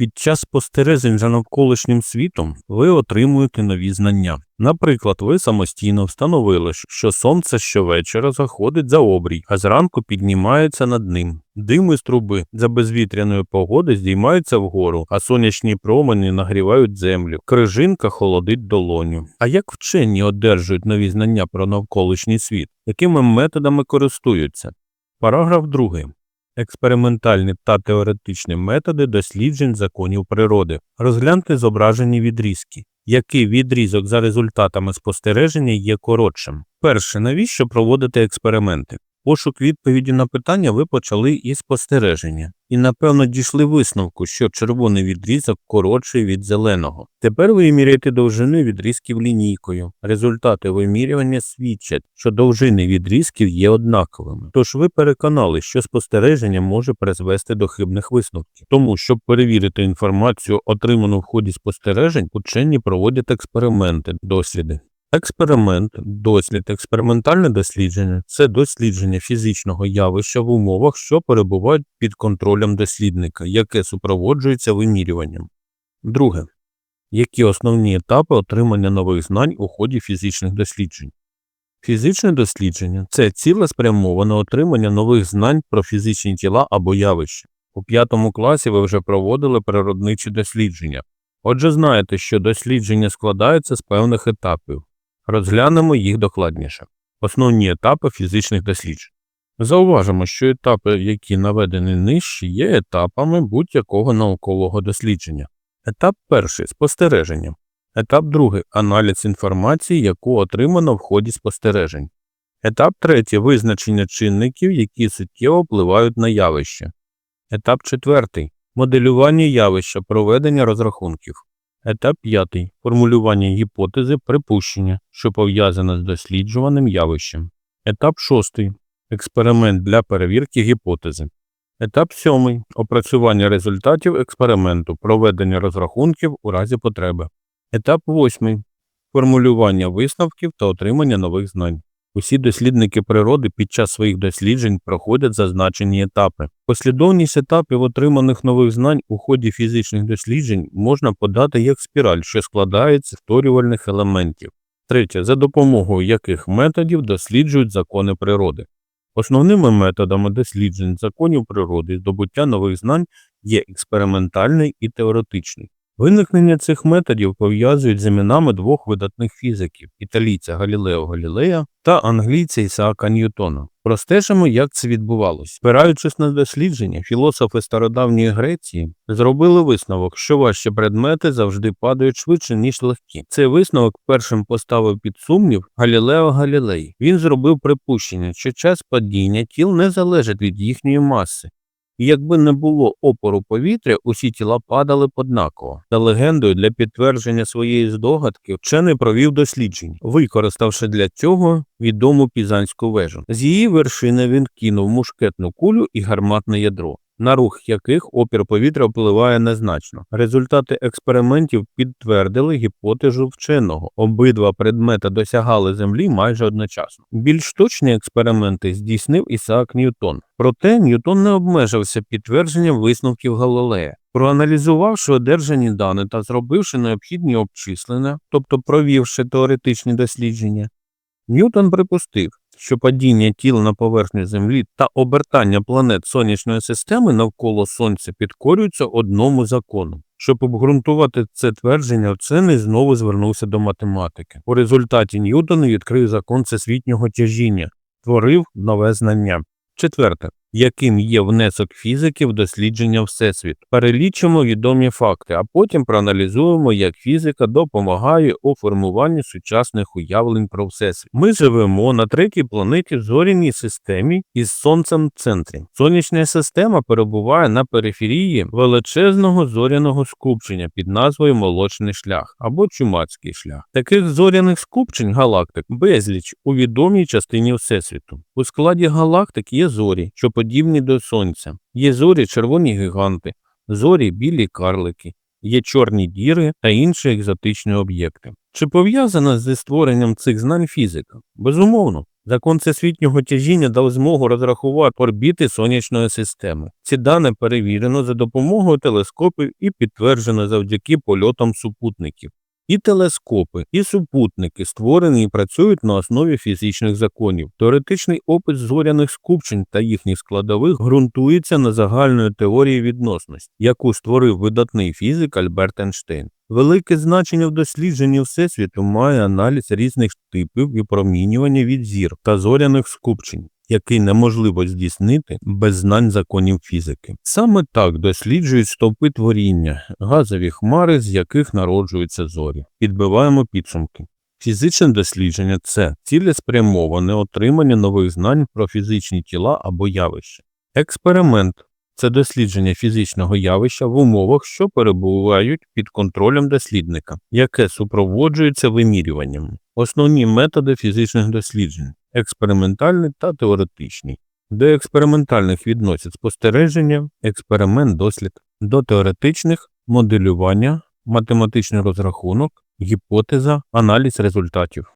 Під час спостережень за навколишнім світом ви отримуєте нові знання. Наприклад, ви самостійно встановили, що сонце щовечора заходить за обрій, а зранку піднімається над ним. Дим із труби за безвітряної погоди здіймаються вгору, а сонячні промені нагрівають землю. Крижинка холодить долоню. А як вчені одержують нові знання про навколишній світ? Якими методами користуються? Параграф 2. Експериментальні та теоретичні методи досліджень законів природи. Розгляньте зображені відрізки. Який відрізок за результатами спостереження є коротшим? Перше, навіщо проводити експерименти? Пошук відповіді на питання ви почали із спостереження, і напевно дійшли висновку, що червоний відрізок коротший від зеленого. Тепер ви міряєте довжини відрізків лінійкою. Результати вимірювання свідчать, що довжини відрізків є однаковими. Тож ви переконали, що спостереження може призвести до хибних висновків. Тому, щоб перевірити інформацію, отриману в ході спостережень, учені проводять експерименти, досліди. Експеримент, дослід, експериментальне дослідження це дослідження фізичного явища в умовах, що перебувають під контролем дослідника, яке супроводжується вимірюванням. Друге. Які основні етапи отримання нових знань у ході фізичних досліджень? Фізичне дослідження це цілеспрямоване отримання нових знань про фізичні тіла або явища. У п'ятому класі ви вже проводили природничі дослідження. Отже, знаєте, що дослідження складаються з певних етапів. Розглянемо їх докладніше. Основні етапи фізичних досліджень. Зауважимо, що етапи, які наведені нижче, є етапами будь-якого наукового дослідження. Етап перший спостереження. Етап другий аналіз інформації, яку отримано в ході спостережень. Етап третій визначення чинників, які суттєво впливають на явище. Етап четвертий моделювання явища, проведення розрахунків. Етап п'ятий формулювання гіпотези припущення, що пов'язане з досліджуваним явищем. Етап шостий експеримент для перевірки гіпотези. Етап сьомий опрацювання результатів експерименту, проведення розрахунків у разі потреби. Етап восьмий формулювання висновків та отримання нових знань. Усі дослідники природи під час своїх досліджень проходять зазначені етапи. Послідовність етапів отриманих нових знань у ході фізичних досліджень можна подати як спіраль, що складається з елементів. Третє, за допомогою яких методів досліджують закони природи. Основними методами досліджень законів природи і здобуття нових знань є експериментальний і теоретичний. Виникнення цих методів пов'язують з іменами двох видатних фізиків італійця Галілео Галілея та англійця Ісаака Ньютона. Простежимо, як це відбувалося. Спираючись на дослідження, філософи стародавньої Греції зробили висновок, що важчі предмети завжди падають швидше, ніж легкі. Цей висновок першим поставив під сумнів Галілео Галілей. Він зробив припущення, що час падіння тіл не залежить від їхньої маси. Якби не було опору повітря, усі тіла падали б однаково. За легендою, для підтвердження своєї здогадки вчений провів досліджень, використавши для цього відому пізанську вежу. З її вершини він кинув мушкетну кулю і гарматне ядро. На рух яких опір повітря впливає незначно. Результати експериментів підтвердили гіпотезу вченого. Обидва предмети досягали землі майже одночасно. Більш точні експерименти здійснив Ісаак Ньютон. Проте Ньютон не обмежився підтвердженням висновків Галилея. Проаналізувавши одержані дані та зробивши необхідні обчислення, тобто провівши теоретичні дослідження, Ньютон припустив, що падіння тіл на поверхню Землі та обертання планет сонячної системи навколо Сонця підкорюються одному закону. Щоб обґрунтувати це твердження, вчений знову звернувся до математики. У результаті Ньютон відкрив закон всесвітнього тяжіння, творив нове знання. Четверте. Яким є внесок фізики в дослідження Всесвіту? Перелічимо відомі факти, а потім проаналізуємо, як фізика допомагає у формуванні сучасних уявлень про Всесвіт. Ми живемо на третій планеті в зоряній системі із Сонцем в центрі. Сонячна система перебуває на периферії величезного зоряного скупчення під назвою Молочний шлях або Чумацький шлях. Таких зоряних скупчень галактик безліч у відомій частині Всесвіту. У складі галактик є зорі, що подібні до Сонця. Є зорі червоні гіганти, зорі білі карлики, є чорні діри та інші екзотичні об'єкти. Чи пов'язана зі створенням цих знань фізика? Безумовно. Закон всесвітнього тяжіння дав змогу розрахувати орбіти сонячної системи. Ці дані перевірено за допомогою телескопів і підтверджено завдяки польотам супутників. І телескопи, і супутники створені і працюють на основі фізичних законів. Теоретичний опис зоряних скупчень та їхніх складових ґрунтується на загальної теорії відносності, яку створив видатний фізик Альберт Ейнштейн. Велике значення в дослідженні Всесвіту має аналіз різних типів випромінювання від зір та зоряних скупчень, який неможливо здійснити без знань законів фізики. Саме так досліджують стовпи творіння, газові хмари, з яких народжуються зорі. Підбиваємо підсумки. Фізичне дослідження це цілеспрямоване отримання нових знань про фізичні тіла або явища. Експеримент це дослідження фізичного явища в умовах, що перебувають під контролем дослідника, яке супроводжується вимірюванням. Основні методи фізичних досліджень експериментальний та теоретичний. До експериментальних відносять спостереження, експеримент, дослід, до теоретичних моделювання, математичний розрахунок, гіпотеза, аналіз результатів.